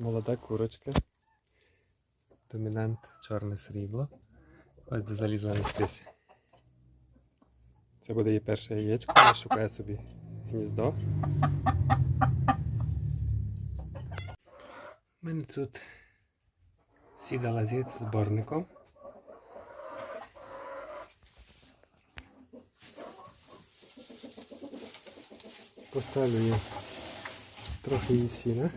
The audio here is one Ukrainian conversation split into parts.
молода курочка. Домінант чорне срібло. Ось де залізла нестися. Це буде її перше яєчко, вона шукає собі гніздо. У мене тут сідала з зборником. Поставлю їй трохи її сіна.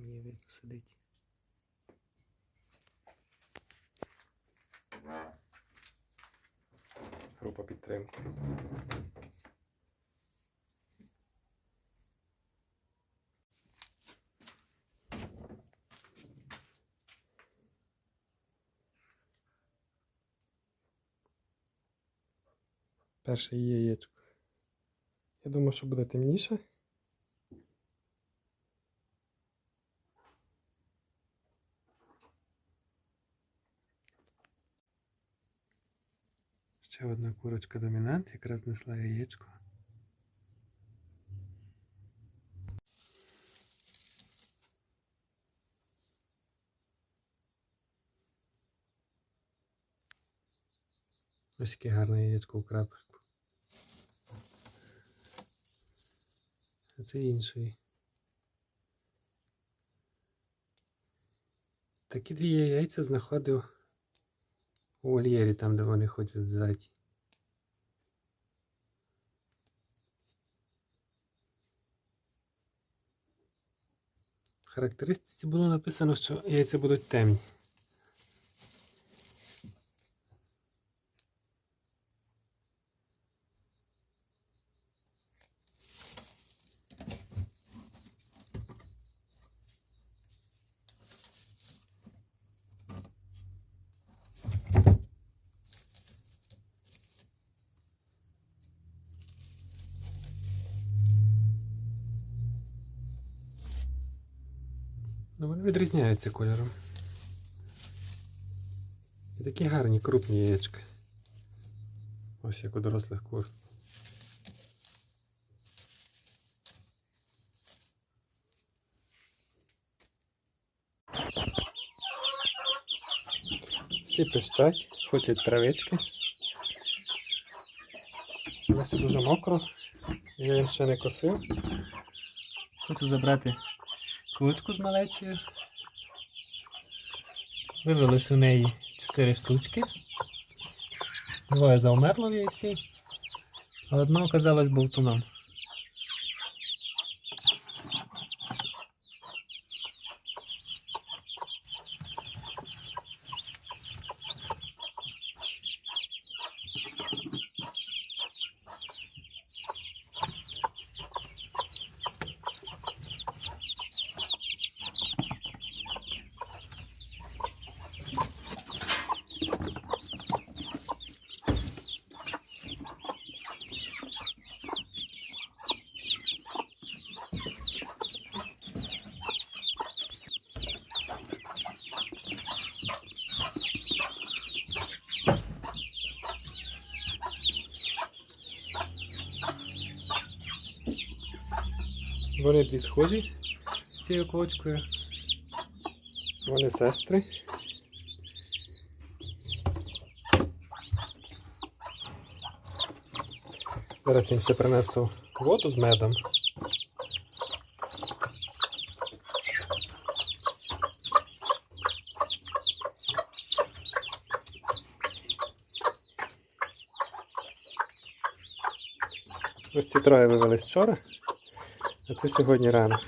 Там її видно сидить. Група підтримки. Перше яєчко. Я думаю, що буде темніше. Ще одна курочка домінант, якраз несла яєчко. Ось яке гарне яєчко у крапельку. А це інший. Такі дві яйця знаходив у вольєрі, там, де вони ходять ззаді. В характеристиці було написано, що яйця будуть темні. Ну, вони відрізняються кольором. І такі гарні крупні яєчка. Ось як у дорослих кур. Всі пищать, хочуть травички. Але ще дуже мокро. Я їм ще не косив. Хочу забрати курочку з малечою. Вивелось у неї 4 штучки. Двоє заумерло в яйці, а одна оказалась болтуном. Вони дві схожі з цією кочкою. Вони сестри. Зараз їм ще принесу воду з медом. Ось ці троє вивелись вчора, а це сьогодні рано.